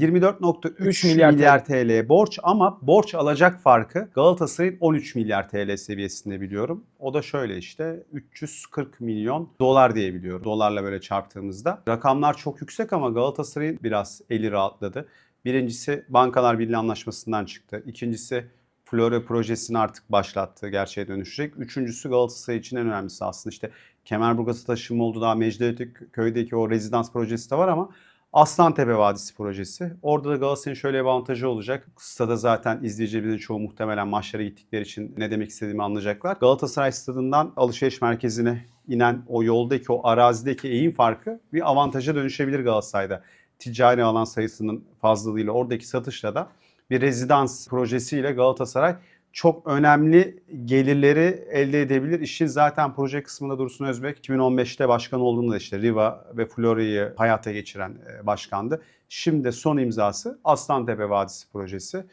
24.3 3 milyar, milyar TL borç ama borç alacak farkı Galatasaray'ın 13 milyar TL seviyesinde biliyorum. O da şöyle işte 340 milyon dolar diye biliyorum. Dolarla böyle çarptığımızda. Rakamlar çok yüksek ama Galatasaray'ın biraz eli rahatladı. Birincisi Bankalar Birliği anlaşmasından çıktı. İkincisi Flora projesini artık başlattı, gerçeğe dönüşecek. Üçüncüsü Galatasaray için en önemlisi aslında işte Kemerburgaz'a taşınma oldu daha Mecidiyeköy'deki o rezidans projesi de var ama Aslantepe Vadisi projesi. Orada da Galatasaray'ın şöyle bir avantajı olacak. Stada zaten izleyicilerimizin çoğu muhtemelen maçlara gittikleri için ne demek istediğimi anlayacaklar. Galatasaray stadından alışveriş merkezine inen o yoldaki o arazideki eğim farkı bir avantaja dönüşebilir Galatasaray'da. Ticari alan sayısının fazlalığıyla oradaki satışla da bir rezidans projesiyle Galatasaray çok önemli gelirleri elde edebilir. İşin zaten proje kısmında Dursun Özbek 2015'te başkan olduğunda işte Riva ve Florya'yı hayata geçiren e, başkandı. Şimdi son imzası Aslantepe Vadisi projesi.